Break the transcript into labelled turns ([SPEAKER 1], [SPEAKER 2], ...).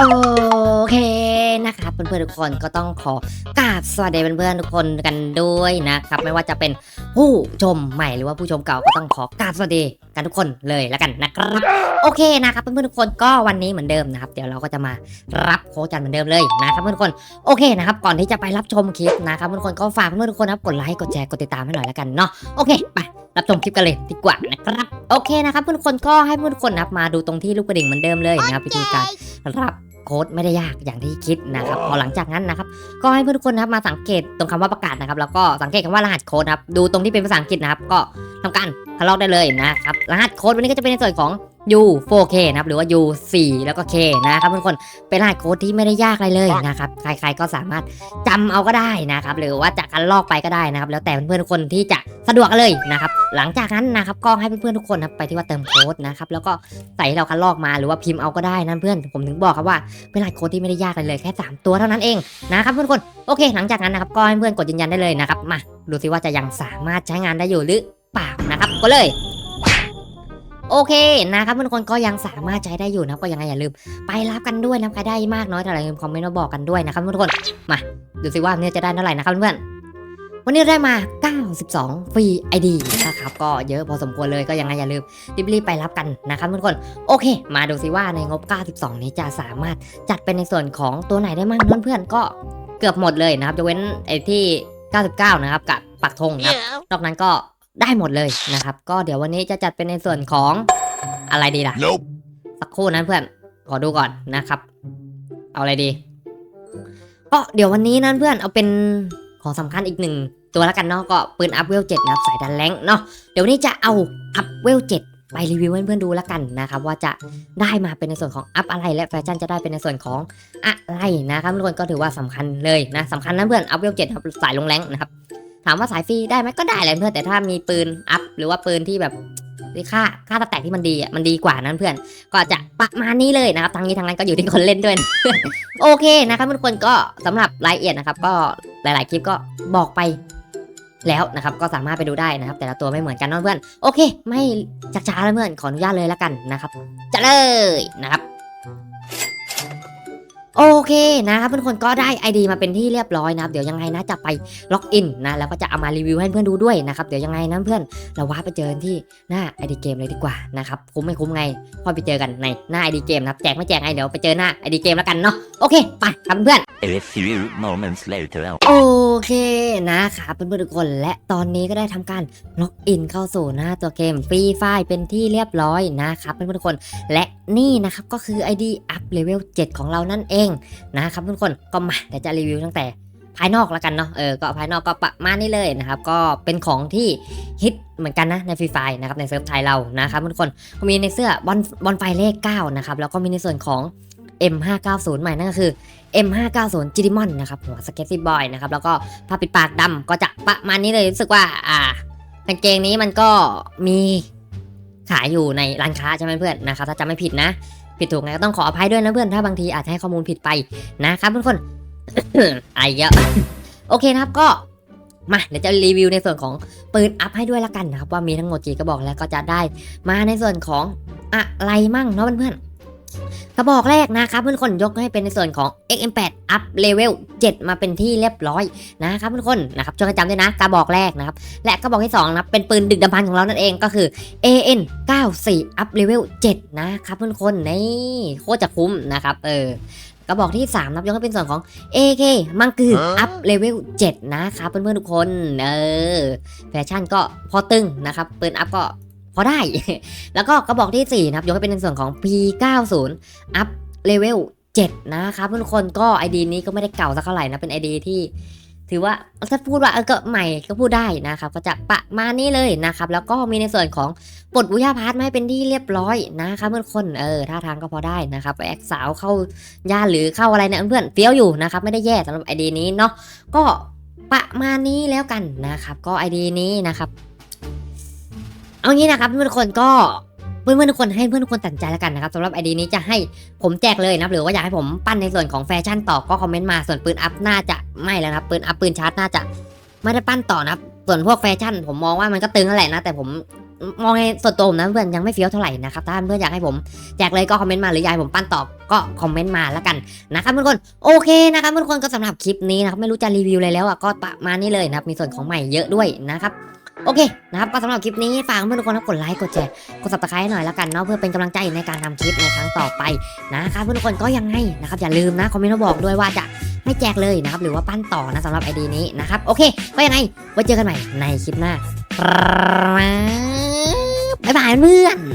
[SPEAKER 1] โพื่อนๆทุกคนก็ต้องขอกราบสวัสดีเพื่อนๆทุกคนกันด้วยนะครับ ไม่ว่าจะเป็นผู้ชมใหม่หรือว่าผู้ชมเก่าก็ต้องขอกราบสวัสดีกันทุกคนเลยแล้วกันนะครับ โอเคนะครับเพื่อนๆทุกคนก็วันนี้เหมือนเดิมนะครับ เดี๋ยวเราก็จะมารับโค้ชกันเหมือนเดิมเลยนะครับเพื่อนๆทุกคนโอเคนะครับ ก่อนที่จะไปรับชมคลิปนะครับเพื่อนๆทุกคนก็ฝากเพื่อนๆทุกคนนะครับกดไลค์กดแชร์กดติดตามให้หน่อยแล้วกันเนาะโอเคไปรับชมคลิปกันเลยดีกว่านะครับ โอเคนะครับเพื่อนๆทุกคนก็ให้เพื่อนๆทุกคนนะครับมาดูตรงที่ลูกกระดิ่งเหมือนเดิมเลยนะครับวิธีการรับ โค้ดไม่ได้ยากอย่างที่คิดนะครับพอหลังจากนั้นนะครับก็ให้เพื่อนทุกคนนะครับมาสังเกตตรงคำว่าประกาศนะครับ แล้วก็สังเกตคำว่ารหัสโค้ดนะครับดูตรงที่เป็นภาษาอังกฤษนะครับ ก็ทำการทะลอกได้เลยนะครับรหัสโค้ดวันนี้ก็จะเป็นในส่วนของ U 4K นะครับหรือว่า U 4แล้วก็ K นะครับทุกคนเป็นรหัสโค้ดที่ไม่ได้ยากอะไรเลยนะครับ ใครๆก็สามารถจำเอาก็ได้นะครับ หรือว่าจะคันลอกไปก็ได้นะครับ แล้วแต่เพื่อนๆทุกคนที่จะสะดวกเลยนะครับ หลังจากนั้นนะครับก็ให้เพื่อนๆทุกคนนะครับไปที่ว่าเติมโค้ดนะครับแล้วก็ใส่ให้เราคันลอกมาหรือว่าพิมพ์เอาก็ได้นั่นเพื่อนผมถึงบอกครับว่าเป็นรหัสโค้ดที่ไม่ได้ยากอะไรเลยแค่ 3 ตัวเท่านั้นเองนะครับเพื่อนคนโอเค หลังจากนั้นนะครับก็ให้เพื่อนกดยืนยันได้เลยนะครับมาดูซิว่าจะยังสามารถใช้งานได้อยู่หรือเปล่านะครับก็เลย โอเคนะครับเพื่อนคนก็ยังสามารถใช้ได้อยู่นะครับก็ยังไงอย่าลืม ไปรับกันด้วยนะครับใครได้มากน้อยเท่าไหร่คอมเมนต์มาบอกกันด้วยนะครับเพื่อนคนมาดูซิว่าเนี่ยจะได้เท่าไหร่นะครับเพื่อนวันนี้ได้มา 92 ฟรี ID นะครับ ก็เยอะพอสมควรเลยก็ยังไงอย่าลืมรีบๆไปรับกันนะครับเพื่อนคน โอเค มาดูซิว่าในงบ 92 นี้จะสามารถจัดเป็นในส่วนของตัวไหนได้มั่งเพื่อนๆก็เกือบหมดเลยนะครับยกเว้นไอ้ที่ 99 นะครับ กับปักธงนะครับ นอกนั้นก็ ได้หมดเลยนะครับ ก็เดี๋ยววันนี้จะจัดเป็นในส่วนของอะไรดีล่ะ
[SPEAKER 2] Nope.
[SPEAKER 1] สักครู่นะเพื่อน ขอดูก่อนนะครับ เอาอะไรดี ก็เดี๋ยววันนี้นะเพื่อนเอาเป็นของสำคัญอีกหนึ่งตัวแล้วกันเนาะก็ปืนอัพเวลเจ็ดนะครับสายดันแรงเนาะเดี๋ยววันนี้จะเอาอัพเวลเจ็ดไปรีวิวให้เพื่อนๆดูแล้วกันนะครับว่าจะได้มาเป็นในส่วนของอัพอะไรและแฟชั่นจะได้เป็นในส่วนของอะไรนะครับทุกคนก็ถือว่าสำคัญเลยนะสำคัญนะเพื่อนอัพเวลเจ็ดครับสายลงแรงนะครับ ถามว่าสายฟรีได้ไหมก็ได้แหละเพื่อนแต่ถ้ามีปืนอัพหรือว่าปืนที่แบบค่าค่าตะแตกที่มันดีอะมันดีกว่านั้นเพื่อน ก็จะประมาณนี้เลยนะครับทั้งนี้ทั้งนั้นก็อยู่ที่คนเล่นด้วยนะโอเคนะครับทุกคนก็สำหรับรายละเอียดนะครับ ก็หลาย ๆ คลิปก็บอกไปแล้วนะครับก็สามารถไปดูได้นะครับ แต่ละตัวไม่เหมือนกันนะเพื่อนโอเค ไม่ชักช้าแล้วเพื่อนขออนุญาตเลยแล้วกันนะครับจะเลยนะครับ โอเคนะครับเพื่อนคนก็ได้ ID มาเป็นที่เรียบร้อยนะครับเดี๋ยวยังไงนะจะไปล็อกอินนะแล้วก็จะเอามารีวิวให้เพื่อนดูด้วยนะครับเดี๋ยวยังไงนะเพื่อนเราว้าไปเจอกันที่หน้า ID เกมเลยดีกว่านะครับคุ้มไม่คุ้มไงค่อยไปเจอกันในหน้า ID เกมนะครับแจกไม่แจกไงเดี๋ยวไปเจอหน้า ID เกมแล้วกันเนาะโอเคไปครับเพื่อน
[SPEAKER 2] A few moments later.
[SPEAKER 1] โอเคนะครับเพื่อนๆทุกคนและตอนนี้ก็ได้ทำการล็อกอินเข้าสู่หน้าตัวเกมฟรีไฟเป็นที่เรียบร้อยนะครับเพื่อนๆทุกคนและนี่นะครับก็คือ ID up level 7ของเรานั่นเองนะครับเพื่อนๆทุกคนก็มาเดี๋ยวจะรีวิวตั้งแต่ภายนอกแล้วกันเนาะ เออ ก็ภายนอกก็ประมาณนี้เลยนะครับ ก็เป็นของที่ฮิตเหมือนกันนะในฟรีไฟนะครับในเซิร์ฟไทยเรานะครับเพื่อนๆทุกคน ก็มีในเสื้อบอลบอลไฟเลข9นะครับ แล้วก็มีในส่วนของ M590 ใหม่นั่นก็คือ M590 g d i m o n นะครับหัวสเก็ตซี่บอยนะครับแล้วก็ผ้าปิดปากดำก็จะประมาณนี้เลยรู้สึกว่าอ่ากางเกงนี้มันก็มีขายอยู่ในร้านค้าใช่ไหมเพื่อนนะครับถ้าจำไม่ผิดนะ ผิดถูกไงก็ต้องขออภัยด้วยนะเพื่อนถ้าบางทีอาจจะให้ข้อมูลผิดไปนะครับทุกคนไอ้เยอะโอเคนะครับก็มาเดี๋ยวจะรีวิวในส่วนของปืนอัพให้ด้วยละกันนะครับว่ามีทั้งหมดกี่กระบอกแล้วก็จะได้มาในส่วนของอะไรมั่งเนาะเพื่อนๆ กระบอกแรกนะครับเพื่อนคนยกให้เป็นในส่วนของ XM8 up level 7 มาเป็นที่เรียบร้อยนะครับเพื่อนคนนะครับช่วยกันจำด้วยนะกระบอกแรกนะครับและกระบอกที่2นะครับเป็นปืนดึกดำบรรพ์ของเรานั่นเองก็คือ AN 94 up level 7 นะครับเพื่อนคนนี่โคตรจะคุ้มนะครับเออกระบอกที่ 3 นับยกให้เป็นส่วนของ AK มังกือ up level 7นะครับเพื่อนๆทุกคนเออแฟชั่นก็พอตึงนะครับปืนอัพก็พ อได้ แล้วก็กระบอกที่ 4 นะครับ ยกให้เป็นในส่วนของ P90 up level 7นะครับทุกคนก็ ID นี้ก็ไม่ได้เก่าสักเท่าไหร่นะ เป็น ID ที่ถือว่าถ้าพูดว่าเออก็ใหม่ก็พูดได้นะครับ ก็จะประมาณนี้เลยนะครับ แล้วก็มีในส่วนของปลดบุญญาพาร์ทมาให้เป็นที่เรียบร้อยนะครับเพื่อนคนเออท่าทางก็พอได้นะครับแอคสาวเข้าย่าหรือเข้าอะไรเนี่ยเพื่อนเฟี้ยวอยู่นะครับไม่ได้แย่สำหรับไอดีนี้เนาะก็ประมาณนี้แล้วกันนะครับ ก็ไอดีนี้นะครับ เอางี้นะครับเพื่อนๆทุกคนก็เพื่อนๆทุกคนให้เพื่อนทุกคนตัดใจแล้วกันนะครับสำหรับไอดีนี้จะให้ผมแจกเลยนะครับหรือว่าอยากให้ผมปั้นในส่วนของแฟชั่นต่อก็คอมเมนต์มาส่วนปืนอัพน่าจะไม่แล้วนะครับปืนอัพปืนชาร์จน่าจะไม่ได้ปั้นต่อนะครับส่วนพวกแฟชั่น ผมมองว่ามันก็ตึงนั่นแหละนะแต่ผมมองในส่วนตัวผมนะเพื่อนยังไม่เฟี้ยวเท่าไหร่นะครับถ้าเพื่อนอยากให้ผมแจกเลยก็คอมเมนต์มาหรืออยากให้ผมปั้นต่อก็คอมเมนต์มาแล้วกันนะครับทุกคนโอเคนะครับทุกคนก็สำหรับคลิปนี้นะครับไม่รู้จะรีวิวอะไรแล้วอะก็ประมาณนี้เลยนะครับมีส่วนของใหม่เยอะด้วยนะครับ โอเคนะครับก็สำหรับคลิปนี้ฝากเพื่อนทุกคนกดไลค์กดแชร์กด subscribe หน่อยแล้วกันเนาะเพื่อเป็นกำลังใจในการทำคลิปในครั้งต่อไปนะครับเพื่อนทุกคนก็ยังไงนะครับอย่าลืมนะคอมเมนต์มาบอกด้วยว่าจะให้แจกเลยนะครับหรือว่าปั้นต่อนะสำหรับไอดีนี้นะครับโอเค ก็ยังไงไว้เจอกันใหม่ในคลิปหน้าบ๊ายบายเพื่อน